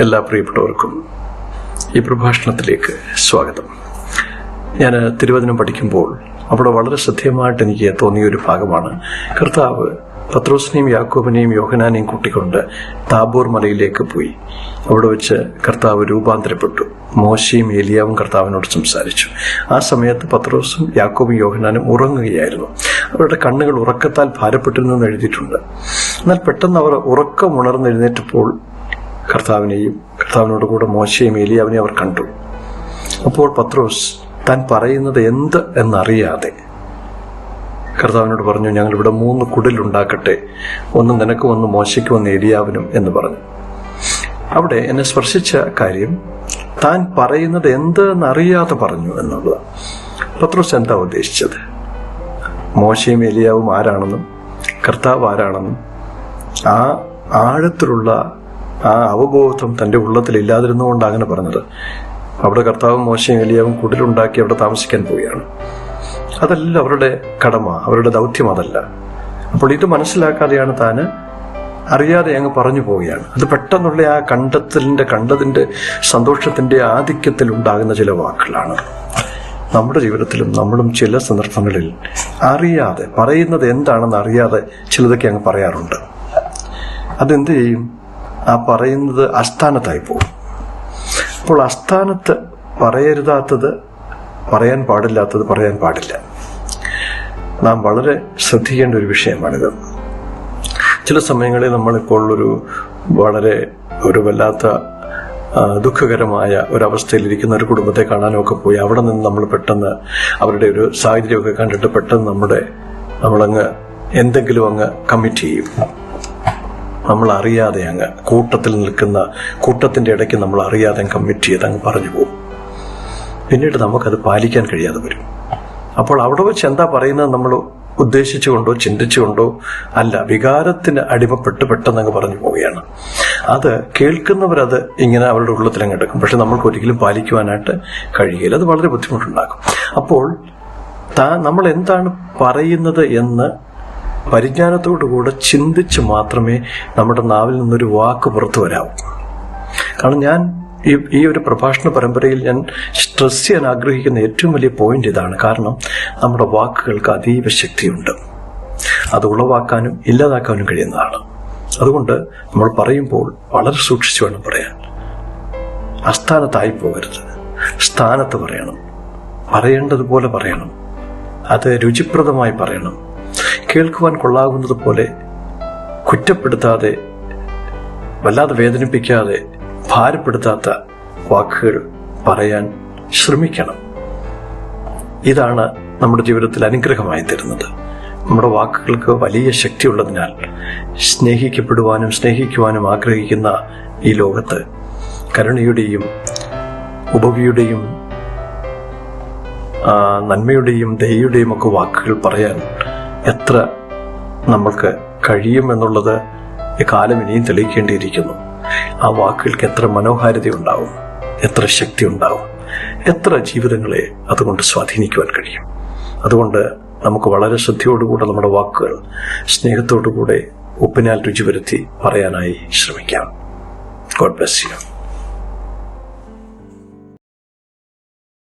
എല്ലാ പ്രിയപ്പെട്ടവർക്കും ഈ പ്രഭാഷണത്തിലേക്ക് സ്വാഗതം. ഞാൻ തിരുവചനം പഠിക്കുമ്പോൾ അവിടെ വളരെ ശ്രദ്ധേയമായിട്ട് എനിക്ക് തോന്നിയ ഒരു ഭാഗമാണ്. കർത്താവ് പത്രോസിനെയും യാക്കോബിനെയും യോഹനാനെയും കൂട്ടിക്കൊണ്ട് താബോർ മലയിലേക്ക് പോയി. അവിടെ വെച്ച് കർത്താവ് രൂപാന്തരപ്പെട്ടു. മോശയും ഏലിയാവും കർത്താവിനോട് സംസാരിച്ചു. ആ സമയത്ത് പത്രോസും യാക്കോബും യോഹനാനും ഉറങ്ങുകയായിരുന്നു. അവരുടെ കണ്ണുകൾ ഉറക്കത്താൽ ഭാരപ്പെട്ടിരുന്നു എന്ന് എഴുതിയിട്ടുണ്ട്. എന്നാൽ പെട്ടെന്ന് അവർ ഉറക്കം ഉണർന്നെഴുന്നേറ്റപ്പോൾ കർത്താവിനെയും കർത്താവിനോട് കൂടെ മോശയും ഏലിയാവിനെയും അവർ കണ്ടു. അപ്പോൾ പത്രോസ് താൻ പറയുന്നത് എന്ത് എന്നറിയാതെ കർത്താവിനോട് പറഞ്ഞു ഞങ്ങൾ ഇവിടെ മൂന്ന് കുടിലുണ്ടാക്കട്ടെ ഒന്ന് നിനക്കും ഒന്ന് മോശയ്ക്കും ഒന്ന് എലിയാവിനും എന്ന് പറഞ്ഞു. അവിടെ എന്നെ സ്പർശിച്ച കാര്യം താൻ പറയുന്നത് എന്ത് എന്നറിയാതെ പറഞ്ഞു എന്നുള്ളത്. പത്രോസ് എന്താ ഉദ്ദേശിച്ചത്? മോശയും എലിയാവും ആരാണെന്നും കർത്താവ് ആരാണെന്നും ആ ആഴത്തിലുള്ള ആ അവബോധം തന്റെ ഉള്ളത്തിൽ ഇല്ലാതിരുന്നുകൊണ്ട് അങ്ങനെ പറഞ്ഞത്. അവിടെ കർത്താവും മോശയും എലിയാവും കുടിലുണ്ടാക്കി അവിടെ താമസിക്കാൻ പോവുകയാണ്. അതല്ല അവരുടെ കടമ അവരുടെ ദൗത്യം അതല്ല. അപ്പോൾ ഇത് മനസ്സിലാക്കാതെയാണ് താന് അറിയാതെ അങ്ങ് പറഞ്ഞു പോവുകയാണ്. അത് പെട്ടെന്നുള്ള ആ കണ്ടെത്തലിന്റെ കണ്ടതിന്റെ സന്തോഷത്തിന്റെ ആധിക്യത്തിൽ ഉണ്ടാകുന്ന ചില വാക്കുകളാണ്. നമ്മുടെ ജീവിതത്തിലും നമ്മളും ചില സന്ദർഭങ്ങളിൽ അറിയാതെ പറയുന്നത് എന്താണെന്ന് അറിയാതെ ചിലതൊക്കെ അങ്ങ് പറയാറുണ്ട്. അതെന്ത് ചെയ്യും? ആ പറയുന്നത് അസ്ഥാനത്തായി പോകും. അപ്പോൾ അസ്ഥാനത്ത് പറയരുതാത്തത് പറയാൻ പാടില്ലാത്തത് പറയാൻ പാടില്ല. നാം വളരെ ശ്രദ്ധിക്കേണ്ട ഒരു വിഷയമാണിത്. ചില സമയങ്ങളിൽ നമ്മളിപ്പോൾ ഒരു വളരെ ഒരു വല്ലാത്ത ദുഃഖകരമായ ഒരവസ്ഥയിലിരിക്കുന്ന ഒരു കുടുംബത്തെ കാണാനൊക്കെ പോയി. അവിടെ നിന്ന് നമ്മൾ പെട്ടെന്ന് അവരുടെ ഒരു സാഹചര്യമൊക്കെ കണ്ടിട്ട് പെട്ടെന്ന് നമ്മുടെ നമ്മളങ്ങ് എന്തെങ്കിലും അങ്ങ് കമ്മിറ്റ് ചെയ്യും. നമ്മൾ അറിയാതെ അങ്ങ് കൂട്ടത്തിൽ നിൽക്കുന്ന കൂട്ടത്തിന്റെ ഇടയ്ക്ക് നമ്മൾ അറിയാതെ കമ്മിറ്റ് ചെയ്ത് അങ്ങ് പറഞ്ഞു പോകും. പിന്നീട് നമുക്കത് പാലിക്കാൻ കഴിയാതെ വരും. അപ്പോൾ അവിടെ വെച്ച് എന്താ പറയുന്നത് നമ്മൾ ഉദ്ദേശിച്ചുകൊണ്ടോ ചിന്തിച്ചുകൊണ്ടോ അല്ല വികാരത്തിന് അടിമപ്പെട്ട് പെട്ടെന്ന് അങ്ങ് പറഞ്ഞു പോവുകയാണ്. അത് കേൾക്കുന്നവരത് ഇങ്ങനെ അവരുടെ ഉള്ളത്തിൽ എടുക്കും. പക്ഷെ നമ്മൾക്ക് ഒരിക്കലും പാലിക്കുവാനായിട്ട് കഴിയില്ല. അത് വളരെ ബുദ്ധിമുട്ടുണ്ടാക്കും. അപ്പോൾ താ നമ്മൾ എന്താണ് പറയുന്നത് എന്ന് പരിജ്ഞാനത്തോടുകൂടെ ചിന്തിച്ച് മാത്രമേ നമ്മുടെ നാവിൽ നിന്നൊരു വാക്ക് പുറത്തു വരാവൂ. കാരണം ഞാൻ ഈ ഈ ഒരു പ്രഭാഷണ പരമ്പരയിൽ ഞാൻ സ്ട്രെസ് ചെയ്യാൻ ആഗ്രഹിക്കുന്ന ഏറ്റവും വലിയ പോയിന്റ് ഇതാണ്. കാരണം നമ്മുടെ വാക്കുകൾക്ക് അതീവ ശക്തിയുണ്ട്. അത് ഉളവാക്കാനും ഇല്ലാതാക്കാനും കഴിയുന്നതാണ്. അതുകൊണ്ട് നമ്മൾ പറയുമ്പോൾ വളരെ സൂക്ഷിച്ചു വേണം പറയാൻ. അസ്ഥാനത്തായി പോകരുത്. സ്ഥാനത്ത് പറയണം. പറയേണ്ടതുപോലെ പറയണം. അത് രുചിപ്രദമായി പറയണം. കേൾക്കുവാൻ കൊള്ളാകുന്നത് പോലെ കുറ്റപ്പെടുത്താതെ വല്ലാതെ വേദനിപ്പിക്കാതെ ഭാരപ്പെടുത്താത്ത വാക്കുകൾ പറയാൻ ശ്രമിക്കണം. ഇതാണ് നമ്മുടെ ജീവിതത്തിൽ അനുഗ്രഹമായി തരുന്നത്. നമ്മുടെ വാക്കുകൾക്ക് വലിയ ശക്തി ഉള്ളതിനാൽ സ്നേഹിക്കപ്പെടുവാനും സ്നേഹിക്കുവാനും ആഗ്രഹിക്കുന്ന ഈ ലോകത്ത് കരുണയുടെയും ഉപവിയുടെയും നന്മയുടെയും ദയയുടെയും ഒക്കെ വാക്കുകൾ പറയാൻ എത്ര നമ്മൾക്ക് കഴിയുമെന്നുള്ളത് കാലം ഇനിയും തെളിയിക്കേണ്ടിയിരിക്കുന്നു. ആ വാക്കുകൾക്ക് എത്ര മനോഹാരിത ഉണ്ടാവും എത്ര ശക്തി ഉണ്ടാവും എത്ര ജീവിതങ്ങളെ അതുകൊണ്ട് സ്വാധീനിക്കുവാൻ കഴിയും. അതുകൊണ്ട് നമുക്ക് വളരെ ശ്രദ്ധയോടുകൂടെ നമ്മുടെ വാക്കുകൾ സ്നേഹത്തോടുകൂടെ ഉപ്പിനാൽ രുചി വരുത്തി പറയാനായി ശ്രമിക്കാം. God bless you